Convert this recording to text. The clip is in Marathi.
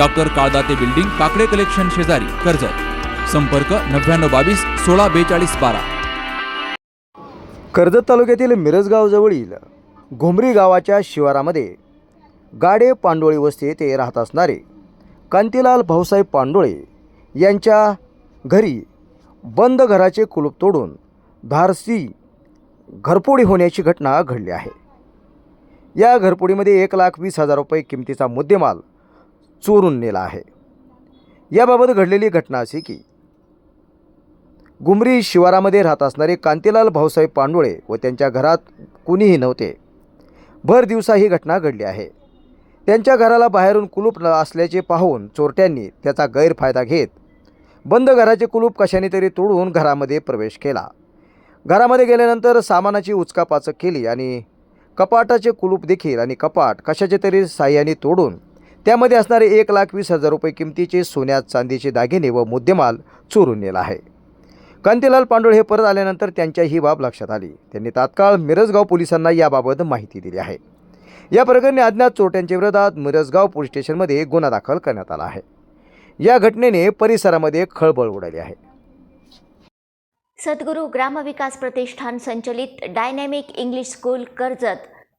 Doctor Kaldate building Kakade collection शेजारी कर्जत. संपर्क नव्याण्णव बावीस सोळा बेचाळीस बारा. कर्जत तालुक्यातील मिरजगावजवळील घुमरी गावाच्या शिवारामध्ये गाडे पांडोळी वस्ती येथे राहत असणारे कांतीलाल भाऊसाहेब पांडोळे यांच्या घरी बंद घराचे कुलूप तोडून धारसी घरपोडी होण्याची घटना घडली आहे. या घरपोडीमध्ये एक लाख वीस हजार रुपये किमतीचा मुद्देमाल चोरून नेला आहे. याबाबत घडलेली घटना अशी की गुमरी शिवारामध्ये राहत असणारे कांतीलाल भाऊसाहेब पांडोळे व त्यांच्या घरात कुणीही नव्हते. भर दिवसा ही घटना घडली आहे. त्यांच्या घराला बाहेरून कुलूप न असल्याचे पाहून चोरट्यांनी त्याचा गैरफायदा घेत बंद घराचे कुलूप कशाने तरी तोडून घरामध्ये प्रवेश केला. घरामध्ये गेल्यानंतर सामानाची उचकापाचक केली आणि कपाटाचे कुलूप देखील आणि कपाट कशाचे तरी साह्याने तोडून त्यामध्ये असणारे एक लाख वीस हजार रुपये किमतीचे सोन्या चांदीचे दागिने व मुद्देमाल चोरून नेला आहे. कांतीलाल पांडोळे हे परत आल्यानंतर त्यांच्या ही बाब लक्षात आली. त्यांनी तात्काळ मिरजगाव पोलिसांना याबाबत माहिती दिली आहे. या प्रकरणी अज्ञात चोरट्यांच्या विरोधात मिरजगाव पोलीस स्टेशनमध्ये गुन्हा दाखल करण्यात आला आहे. या घटनेने परिसरामध्ये खळबळ उडाली आहे. सद्गुरू ग्रामविकास प्रतिष्ठान संचलित डायनॅमिक इंग्लिश स्कूल कर्जत